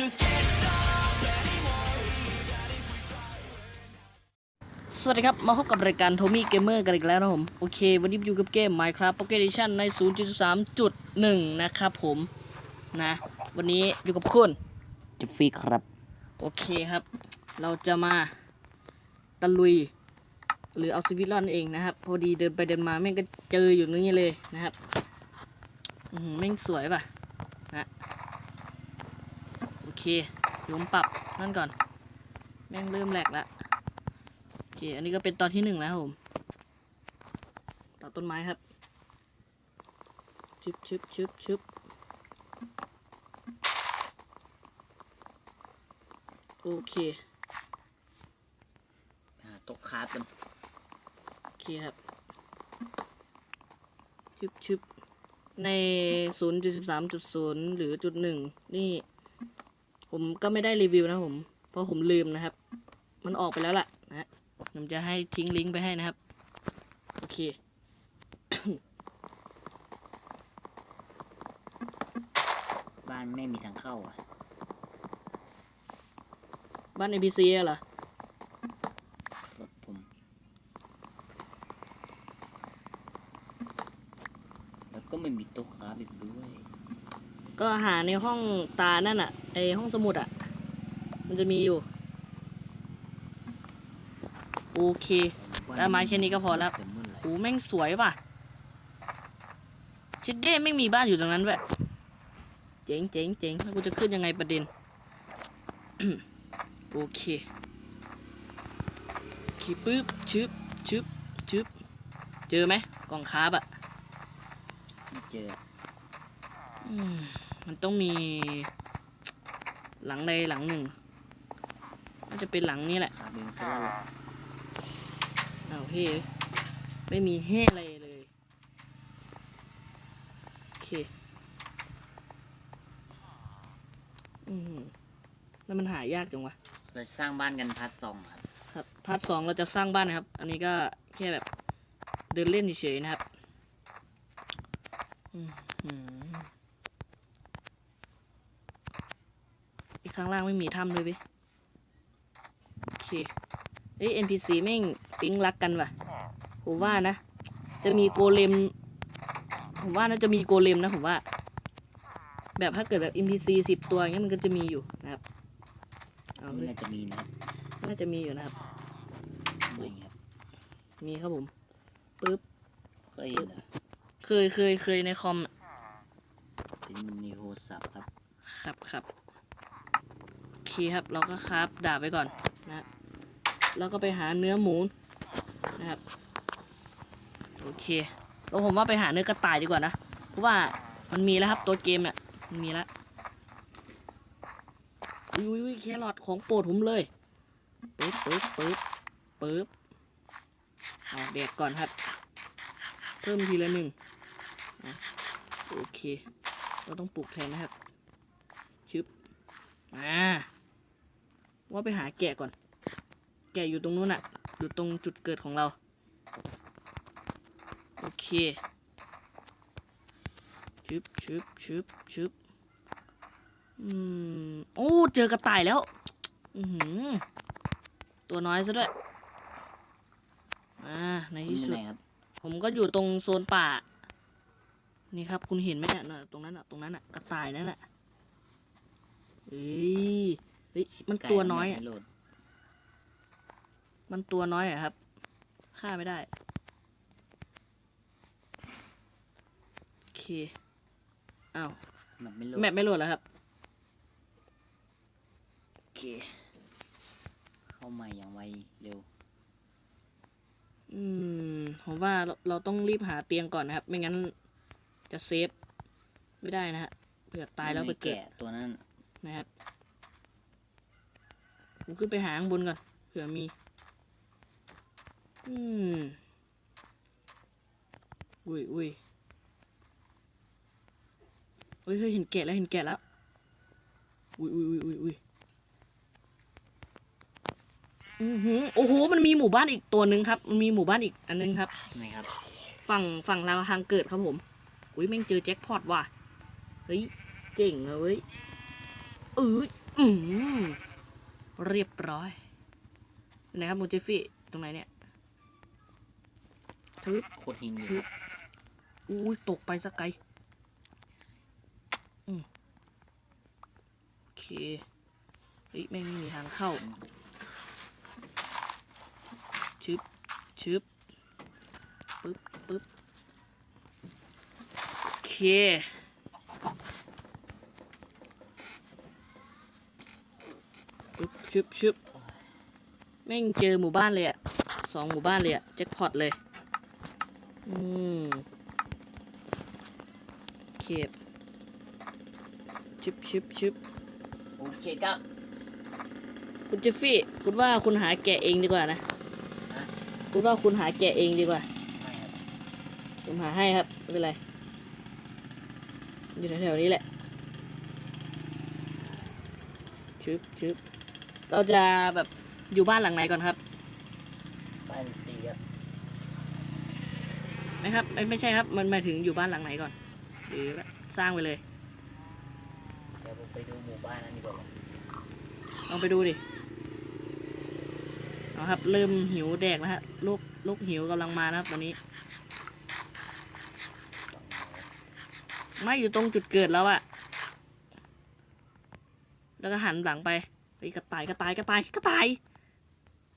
just can't stop สวัสดีครับ มาพบกับรายการโทมี่เกมเมอร์กันอีกแล้วนะครับผม โอเค วันนี้อยู่กับเกม Minecraft Pocket Edition ใน 0.3.1 นะครับผม นะ วันนี้อยู่กับคุณจิฟฟี่ครับ โอเคครับ เราจะมาตะลุย หรือเอาชีวิตรอดนั่นเองนะครับ พอดีเดินไปเดินมาแม่งก็เจออยู่ตรงนี้เลยนะครับอือหือแม่งสวยป่ะนะโอ เคเดี๋ยวผมปรับนั่นก่อน แม่งเริ่มแหลกแล้วโอเค อันนี้ก็เป็นตอนที่หนึ่งแล้วครับผมตัดต้นไม้ครับชึบชึบชึบชึบโอเคหาตกคาร์ดกันโอเคครับชึบชึบใน 0.13.0 หรือจุดหนึ่งนี่ ผมก็ไม่ได้รีวิวนะผมเพราะผมลืมนะครับ มันออกไปแล้วล่ะนะฮะผมจะให้ทิ้งลิงก์ไปให้นะครับ โอเคบ้านไม่มีทางเข้าอะ บ้าน NPC อะเหรอ รถผม แล้วก็ไม่มีโต๊ะคาร์ดอีกด้วย ก็หาในห้องตานั่นอะไอห้องสมุดอะมันจะมีอยู่ โอเค ได้ไม้แค่นี้ก็พอแล้วเต็มมือเลยโอ้แม่งสวยว่ะ ชิดเด้ไม่งมีบ้านอยู่ตรงนั้นด้วยเจ๋งเจ๋งเจ๋งแล้วกูจะขึ้นยังไงประเด็น โอเคโอเคปึ๊บชึบชึบชึบเจอไหมกล่องคาร์บอะไม่เจอ อืม มันต้องมี หลังใดหลังหนึ่งน่าจะเป็นหลังนี้แหละคาร์ดเองซะแล้วอ้าวเฮ้ยไม่มีเฮ้อะไรเลย โอเค อืมแล้วมันหายากจังวะ เราจะสร้างบ้านกันพาร์ทสองครับ ครับ พาร์ทสองเราจะสร้างบ้านนะครับ อันนี้ก็แค่แบบเดินเล่นเฉยๆนะครับ อืมหืมอีก ข้างล่างไม่มีถ้ำเลยเว้ยโอเคเอ้ย NPC แม่งปิ๊งรักกันว่ะ ผมว่านะ จะมีโกเลม ผมว่าน่าจะมีโกเลมนะผมว่า แบบถ้าเกิดแบบ NPC สิบตัวอย่างเงี้ยมันก็จะมีอยู่นะครับเอานี่เฮ้ยน่าจะมีนะครับน่าจะมีอยู่นะครับ ไม่ครับมีครับผมปึ๊บ เคยเห็นเหรอเคยเคยเคยในคอมน่ะเป็นในโทรศัพท์ครับ ครับครับโอ เคครับ เราก็คราฟดาบไปก่อนนะแล้วก็ไปหาเนื้อหมูนะครับโอเคแล้วผมว่าไปหาเนื้อกระต่ายดีกว่านะเพราะว่ามันมีแล้วครับตัวเกมเนี่ยมันมีแล้วอุ้ยอุ้ยแครอทของโปรดผมเลยปึ๊บปึ๊บปึ๊บปึ๊บเอาแดกก่อนครับ เพิ่มทีละหนึ่งนะโอเค เราต้องปลูกแทนนะครับชึบอ่า ว่าไปหาแกะก่อน แกะอยู่ตรงนู้นอะอยู่ตรงจุดเกิดของเรา โอเคชึบชึบชึบชึบอืม โอ้ เจอกระต่ายแล้ว อือหือตัวน้อยซะด้วย อ่า ในคุณที่อยู่สุไหดนครับผมก็อยู่ตรงโซนป่า นี่ครับ คุณเห็นไหมเนี่ยน่ะตรงนั้นอะ ตรงนั้นอะ กระต่ายนั่นแหละเฮ้ย เฮ้ยมันตัวน้อยอะไก่ไม่โหลดมันตัวน้อยอะครับ ฆ่าไม่ได้ โอเค อ้าวมันไม่โหลดแมปไม่โหลดแล้วครับ โอเค เข้าใหม่อย่างไวเร็ว อืม ผมว่าเราเราต้องรีบหาเตียงก่อนนะครับ ไม่งั้นจะเซฟ ไม่ได้นะฮะเผื่อตายแล้วไปม่เกิดแกะตัวนั้นนะครับ ผมขึ้นไปหาข้างบนก่อนเผื่อมี อืมอุ้ยอุ้ยเฮ้ยเฮ้ยเห็นแกะแล้วเห็นแกะแล้ว อุ้ยอุ้ยอุ้ยอุ้ยอุ้ยอือหือโอ้โห มันมีหมู่บ้านอีกตัวหนึ่งครับ มันมีหมู่บ้านอีกอันนึงครับไหนครับ ฝั่งฝั่งเราวทางเกิดครับผม อุ้ยแม่งเจอแจ็คพอตว่ะ เฮ้ย เจ๋งเลยเว้ยเอออืม เรียบร้อยไหนครับมูเจฟฟี่ตรงไหนเนี่ยทึบโคตรหินอยู่ทึบอุ้ยตกไปสักไกลอืมโอเคเฮ้ยแม่งไม่มีทางเข้าชึบชึบปึ๊บปึ๊บโอเค ปึ๊บชึบชึบแม่งเจอหมู่บ้านเลยอะสองหมู่บ้านเลยอะแจ็คพอตเลย อืมเข็บชึบชึบชึบโอเคครับ คุณเจฟฟี่ คุณว่าคุณหาแกะเองดีกว่านะ ฮะ คุณว่าคุณหาแกะเองดีกว่า ไม่ครับผมหาให้ครับ ไม่เป็นไร อยู่แถวๆนี้แหละชึบชึบ เราจะแบบอยู่บ้านหลังไหนก่อนครับบ้านซีครับไม่ครับไม่ไม่ใช่ครับ มันหมายถึงอยู่บ้านหลังไหนก่อน หรือสร้างไปเลยเดี๋ยวผมไปดูหมู่บ้านนั้นดีกว่าลองไปดูดิเอาครับ เริ่มหิวแดกแล้วฮะลูกลูกหิวกำลังมานะครับตอนนี้ ไม่อยู่ตรงจุดเกิดแล้วอะแล้วก็หันหลังไป ไปกระต่ายกระต่ายกระต่ายกระต่าย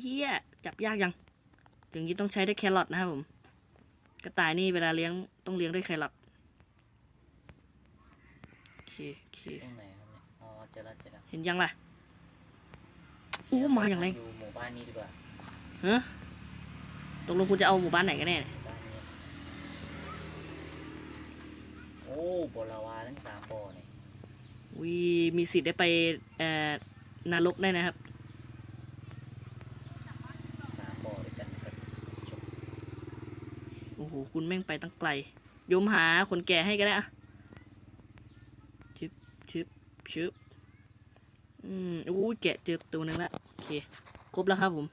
เฮียจับยากยังอย่างนี้ต้องใช้ด้วยแครอทนะครับผมกระต่ายนี่เวลาเลี้ยงต้องเลี้ยงด้วยแครอทโอเคโอเคตรงไหนครับเนี่ยอ๋อเจอแล้วเจอแล้วเห็นยังล่ะอู้มาอย่างไรอยู่หมู่บ้านนี้ดีกว่าฮะตกลงคุณจะเอาหมู่บ้านไหนกันแน่เนี่ยหมู่บ้านนี้โอ้บลาวาทั้งสามบ่อเนี่ยวีมีสิทธิ์ได้ไปเอ่อ นรกได้นะครับสามบ่อด้วยกันครับชมโอ้โหคุณแม่งไปตั้งไกลโยมหาคนแก่ให้ก็ได้อะชึบชึบชึบอืมโอ้ยแกะเจอตัวหนึงละโอเคครบแล้วครับผม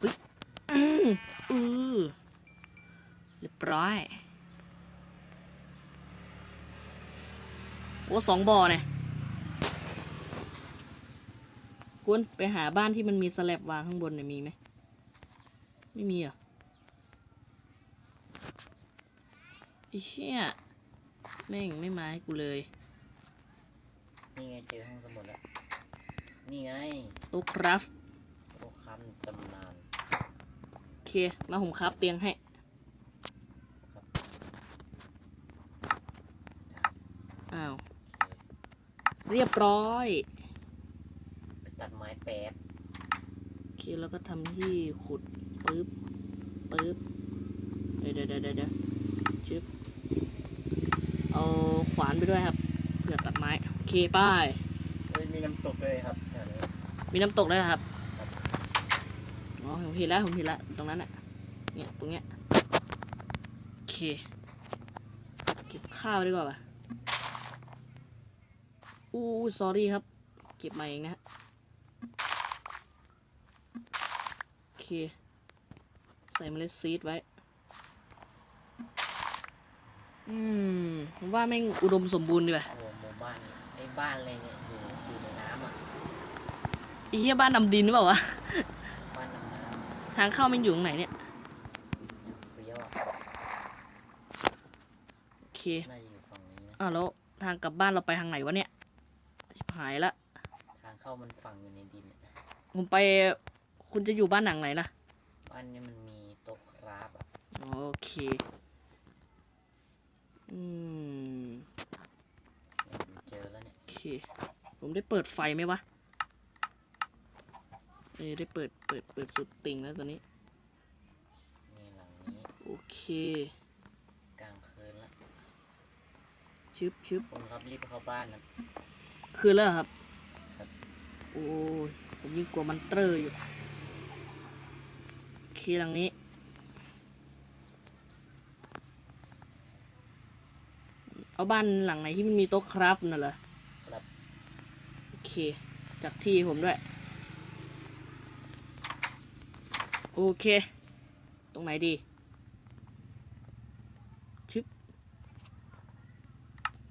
ปึ๊บอืมอือเรียบร้อย โอ้สองบ่อเนี่ย คุณไปหาบ้านที่มันมีสแลบวางข้างบนเนี่ยมีไหมไม่มีเหรอะไอ้เชี่ยแม่งไม่มาให้กูเลย นี่ไงเจอห้องสมุดแล้ว นี่ไงโต๊ะคราฟโต๊ะคำตำนาน โอเค มาผมครับเตียงให้อ้าวโอเคเรียบร้อยไปตัดไม้ แป๊บโอเคแล้วก็ทำที่ขุดปึ๊บปึ๊บเดี๋ยวเดี๋ยวเดี๋ยวเดี๋ยวชึบเอาขวานไปด้วยครับเพื่อตัดไม้โอเคไป้ายเอ้ยมีน้ำตกเลยครับแถวนี้มีน้ำตกด้วยเหรอครับครับอ๋อผมเห็นแล้วผมเห็นแล้วตรงนั้นอะเนี่ยตรงเนี้ยโอเคเก็บข้าวดีกว่าป่ะอู้สอรี่ครับ เก็บมาเองนะฮะ โอเค ใส่เมล็ดซีดไว้ อืมผมว่าแม่งอุดมสมบูรณ์ดีว่ะโอ้โหหมู่บ้านไอ้บ้านอะไรเนี่ยอยู่อยู่ในน้ำอะไอ้เหี้ยบ้านนำดินหรือเปล่าวะ บ้านน้ำน้ำทางเข้ามันอยู่ตรงไหนเนี่ย อย่างเฟี้ยวอะโอเค น่าจะอยู่ฝั่งนี้นะอ้าวแล้วทางกลับบ้านเราไปทางไหนวะเนี่ยชิบหายละทางเข้ามันฝังอยู่ในดินอะผมไป คุณจะอยู่บ้านหลังไหนล่ะ บ้านนี้มันมีโต๊ะคราฟอะโอเค อืม เนี่ยผมเจอแล้วเนี่ย โอเค ผมได้เปิดไฟไหมวะ เออได้เปิด เปิด เปิดสุดติ่งแล้วตอนนี้ นี่หลังนี้โอเค กลางคืนแล้วชึบชึบคนครับรีบเข้าบ้านนะ คืนแล้วเหรอครับ ครับ โอ้ยผมยิ่งกลัวมันเตอร์อยู่ โอเคหลังนี้ เอาบ้านหลังไหนที่มันมีโต๊ะคราฟน่ะเหรอครับโอเคจัดที่ผมด้วย โอเค ตรงไหนดีชึบ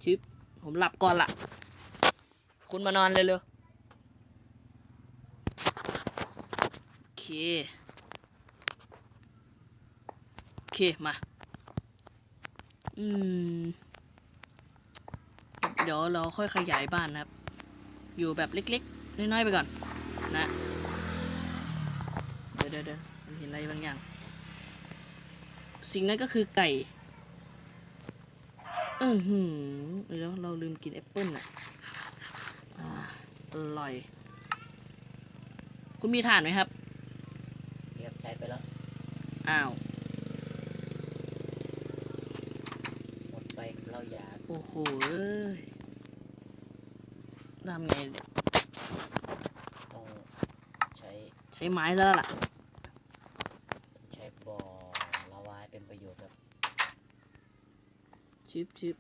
ชึบผมหลับก่อนละคุณมานอนเลยเร็วโอเคโอ เค มา อืม เดี๋ยวเราค่อยขยายบ้านนะครับ อยู่แบบเล็กๆ น้อยๆ ไปก่อน นะ เดี๋ยวเดี๋ยวเดี๋ยวผมเห็นอะไรบางอย่าง สิ่งนั้นก็คือไก่ อือหือเดี๋ยวเราลืมกินแอปเปิ้ลอะอ่าอร่อย คุณมีถ่านไหมครับเรียบใช้ไปแล้ว อ้าว หม ดไปเหล้ายาโอ้โหเอ้ยทำไงเนี่ยต้องใช้ใช้ไม้ซะแล้วล่ะ ใช้บ่อละวายเป็นประโยชน์ครับชิบชิบ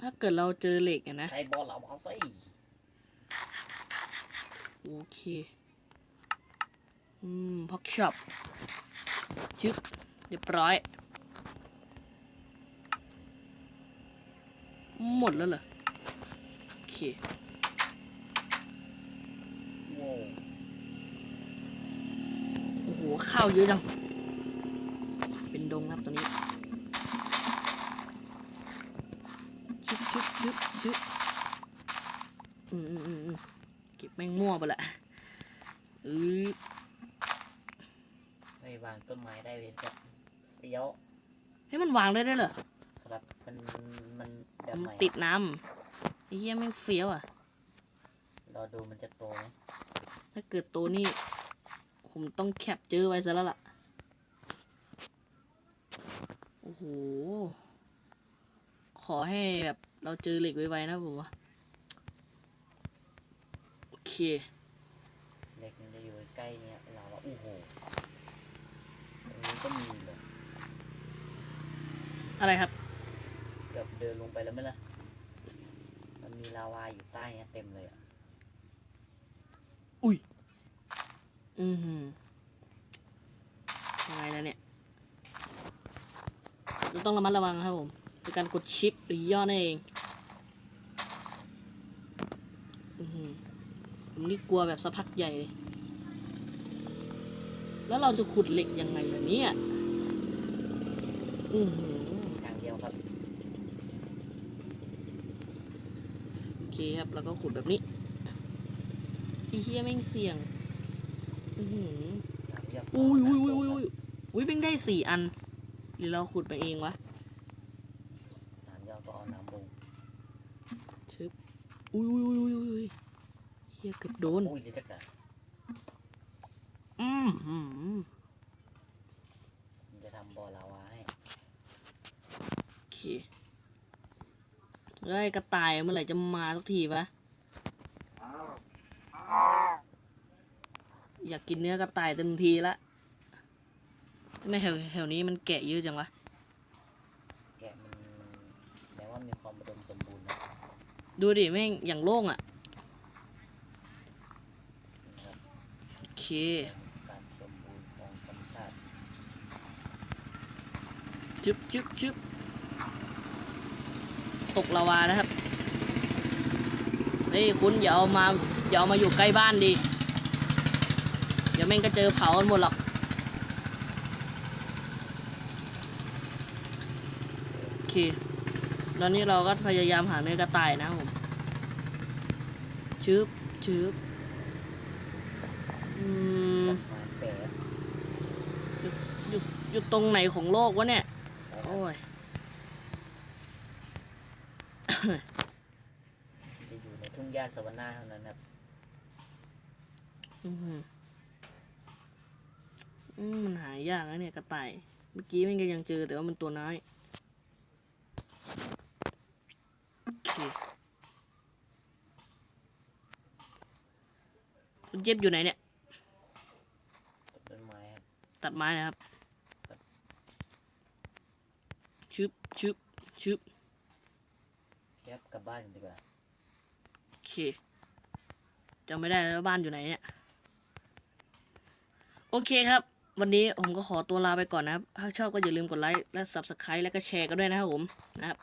ถ้าเกิดเราเจอเหล็กอะนะ ใช้บ่อละวายสิโอเค อืมพ็อกช็อปชึบเรียบร้อย หมดแล้วเหรอ โอเคโว้วโอ้โห ข้าวเยอะจัง เป็นดงครับตัวนี้ชึบชึบชึบชึบอืมอืมอืมอืมเก็บแม่งมั่วไปละอือไม่วางต้นไม้ได้เลยครับเฟี้ยวให้มันวางได้ด้วยเหรอ ครับ มัน มันแบบมันใหม่ ติดน้ำไอ้เหี้ยแม่งเฟี้ยวอะรอดูมันจะโตไหมถ้าเกิดตัวนี้ผมต้องแคปเจอไว้ซะแล้วล่ะ โอ้โห ขอให้แบบเราเจอเหล็กไวๆนะผมว่าโอเคเล็กมันจะอยู่ใกล้ๆเนี่ยเราว่าอู้โหตรงนี้ก็มีเลยอะไรครับเกือบเดินลงไปแล้วไหมล่ะ มันมีลาวาอยู่ใต้เนี่ยเต็มเลยอะอือหือยังไงแล้วเนี่ยเราต้องระมัดระวังครับผมในการกดชิปหรือย่อนั่นเอง อือหือผมนี่กลัวแบบสะพัดใหญ่เลย แล้วเราจะขุดเหล็กยังไงล่ะเนี่ย อือหือ ทางเดียวครับ โอ เคครับ แล้วก็ขุดแบบนี้ อีเฮียแม่งเสี่ยง อือหืออุ้ยอุ้ยอุ้ยอุ้ยอุ้ยอุ้ยแม่งได้สี่อัน หรือเราขุดไปเองวะทางเดียวก็เอาน้ำบงชึบอุ้ยอุ้ยอุ้ยอุ้ยอุ้ยเฮียเกือบโดนอุ้ยจะกัดอืมหืม มันจะทำบ่อลาวาให้ โอเค เฮ้ยกระต่ายเมื่อไหร่จะมาสักทีวะอยากกินเนื้อกระต่ายเต็มทีละไม่แถวแถวนี้มันแกะเยอะจังวะแกะมันมันแสดงว่ามีความอุดมสมบูรณ์นะดูดิแม่งอย่างโล่งอะนะครับโอเคการสมบูรณ์ของธรรมชาติจึ๊บจึ๊บจึ๊บ ตกลาวานะครับเฮ้ยคุณอย่าเอามาอย่าเอามาอยู่ใกล้บ้านดิเดี๋ยวแม่งก็เจอเผากันหมดหรอกโอเคตอนนี้เราก็พยายามหาเนื้อกระต่ายนะครับผมชึบชึบอืมต้นไม้แปรอยู่อยู่ตรงไหนของโลกวะเนี่ย นะครับ โอ้ย จะอยู่ ในทุ่งหญ้าสวรรค์เท่านั้นครับ อือหืออืมมันหายากนะเนี่ยกระต่าย เมื่อกี้มันก็ยังเจอแต่ว่ามันตัวน้อยโอเคคุณเจ็บอยู่ไหนเนี่ย ต้นไม้ครับ ตัดไม้นะครับ ชึบชึบชึบครับกลับบ้านกันดีกว่าโอเค จำไม่ได้แล้วบ้านอยู่ไหนเนี่ย โอเคครับ วันนี้ผมก็ขอตัวลาไปก่อนนะครับ ถ้าชอบก็อย่าลืมกดไลค์ และ Subscribe และก็แชร์กันด้วยนะครับผม นะครับ